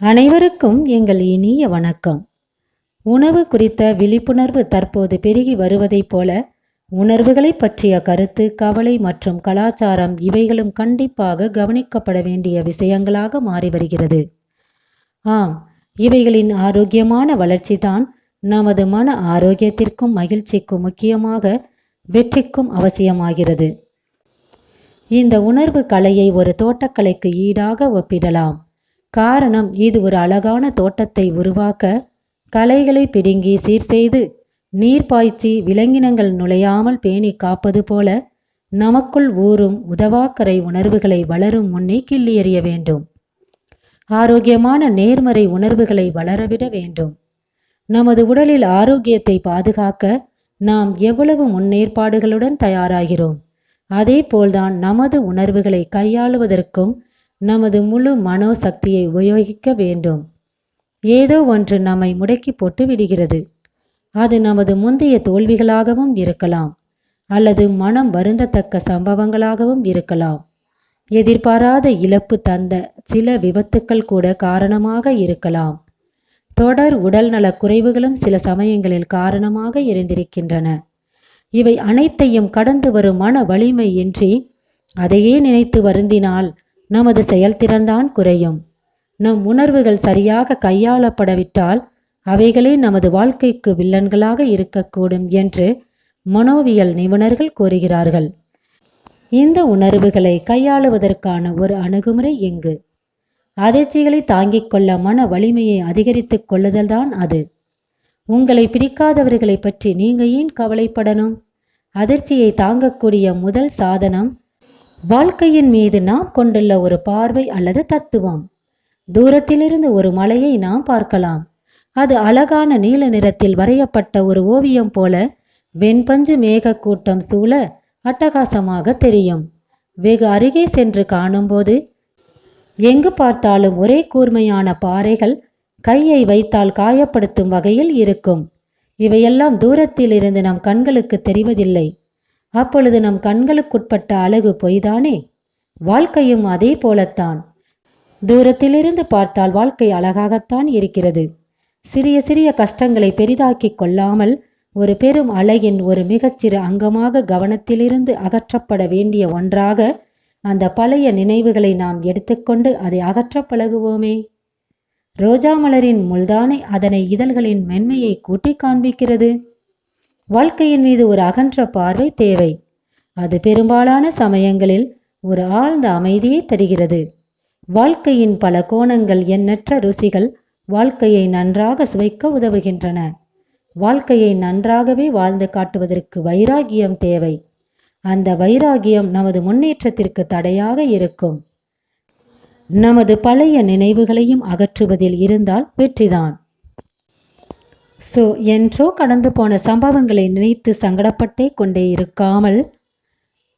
அனைவருக்கும் எங்கள் இனிய வணக்கம். உணவு குறித்த விழிப்புணர்வு தற்போது பெருகி வருவதைப் போல உணர்வுகளை பற்றிய கருத்து கவலை மற்றும் கலாச்சாரம் இவைகளும் கண்டிப்பாக கவனிக்கப்பட வேண்டிய விஷயங்களாக மாறி வருகிறது. ஆம் இவைகளின் ஆரோக்கியமான வளர்ச்சிதான் நமது மன ஆரோக்கியத்திற்கும் மகிழ்ச்சிக்கும் முக்கியமாக வெற்றிக்கும் அவசியமாகிறது. இந்த உணர்வு கலையை ஒரு தோட்டக்கலைக்கு ஈடாக ஒப்பிடலாம். காரணம் இது ஒரு அழகான தோட்டத்தை உருவாக்க கலைகளை பிடுங்கி சீர் செய்து நீர் பாய்ச்சி விலங்கினங்கள் நுழையாமல் பேணி காப்பது போல நமக்குள் ஊறும் உதவாக்கரை உணர்வுகளை வளரும் முன்னே கிள்ளி எறிய வேண்டும். ஆரோக்கியமான நேர்மறை உணர்வுகளை வளரவிட வேண்டும். நமது உடலில் ஆரோக்கியத்தை பாதுகாக்க நாம் எவ்வளவு முன்னேற்பாடுகளுடன் தயாராகிறோம் அதே போல்தான் நமது உணர்வுகளை கையாளுவதற்கும் நமது முழு மனோ சக்தியை உபயோகிக்க வேண்டும். ஏதோ ஒன்று நம்மை முடக்கி போட்டு விடுகிறது. அது நமது முந்தைய தோல்விகளாகவும் இருக்கலாம் அல்லது மனம் வருந்தத்தக்க சம்பவங்களாகவும் இருக்கலாம். எதிர்பாராத இழப்பு தந்த சில விபத்துக்கள் கூட காரணமாக இருக்கலாம். தொடர் உடல்நல குறைவுகளும் சில சமயங்களில் காரணமாக இருந்திருக்கின்றன. இவை அனைத்தையும் கடந்து வரும் மன வலிமை இன்றி அதையே நினைத்து வருந்தினால் நமது செயல்திறன்தான் குறையும். நம் உணர்வுகள் சரியாக கையாளப்படவிட்டால் அவைகளே நமது வாழ்க்கைக்கு வில்லன்களாக இருக்கக்கூடும் என்று மனோவியல் நிபுணர்கள் கூறுகிறார்கள். இந்த உணர்வுகளை கையாளுவதற்கான ஒரு அணுகுமுறை இங்கு. அதிர்ச்சிகளை தாங்கிக் கொள்ள மன வலிமையை அதிகரித்துக் கொள்ளுதல்தான் அது. உங்களை பிடிக்காதவர்களை பற்றி நீங்க ஏன் கவலைப்படணும்? அதிர்ச்சியை தாங்கக்கூடிய முதல் சாதனம் வாழ்க்கையின் மீது நாம் கொண்டுள்ள ஒரு பார்வை அல்லது தத்துவம். தூரத்திலிருந்து ஒரு மலையை நாம் பார்க்கலாம். அது அழகான நீல நிறத்தில் வரையப்பட்ட ஒரு ஓவியம் போல வெண்பஞ்சு மேக கூட்டம் சூழ அட்டகாசமாக தெரியும். வெகு அருகே சென்று காணும்போது எங்கு பார்த்தாலும் ஒரே கூர்மையான பாறைகள் கையை வைத்தால் காயப்படுத்தும் வகையில் இருக்கும். இவையெல்லாம் தூரத்தில் இருந்து நம் கண்களுக்கு தெரிவதில்லை. அப்பொழுது நம் கண்களுக்குட்பட்ட அழகு பொய்தானே? வாழ்க்கையும் அதே போலத்தான். தூரத்திலிருந்து பார்த்தால் வாழ்க்கை அழகாகத்தான் இருக்கிறது. சிறிய சிறிய கஷ்டங்களை பெரிதாக்கிக் கொள்ளாமல் ஒரு பெரும் அலையின் ஒரு மிகச்சிறு அங்கமாக கவனத்திலிருந்து அகற்றப்பட வேண்டிய ஒன்றாக அந்த பழைய நினைவுகளை நாம் எடுத்துக்கொண்டு அதை அகற்ற பழகுவோமே. ரோஜா மலரின் முள்தானே அதனை இதழ்களின் மென்மையை கூட்டி காண்பிக்கிறது. வாழ்க்கையின் மீது ஒரு அகன்ற பார்வை தேவை. அது பெரும்பாலான சமயங்களில் ஒரு ஆழ்ந்த அமைதியை தருகிறது. வாழ்க்கையின் பல கோணங்கள் எண்ணற்ற ருசிகள் வாழ்க்கையை நன்றாக சுவைக்க உதவுகின்றன. வாழ்க்கையை நன்றாகவே வாழ்ந்து காட்டுவதற்கு வைராகியம் தேவை. அந்த வைராகியம் நமது முன்னேற்றத்திற்கு தடையாக இருக்கும். நமது பழைய நினைவுகளையும் அகற்றுவதில் இருந்தால் வெற்றிதான். ஸோ என்றோ கடந்து போன சம்பவங்களை நினைத்து சங்கடப்பட்டே கொண்டே இருக்காமல்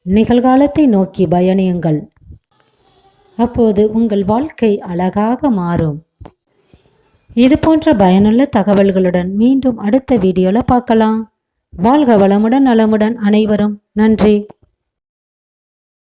நிகழ்காலத்தை நோக்கி பயணியுங்கள். அப்போது உங்கள் வாழ்க்கை அழகாக மாறும். இது போன்ற பயனுள்ள தகவல்களுடன் மீண்டும் அடுத்த வீடியோவில் பார்க்கலாம். வாழ்க வளமுடன் நலமுடன் அனைவரும். நன்றி.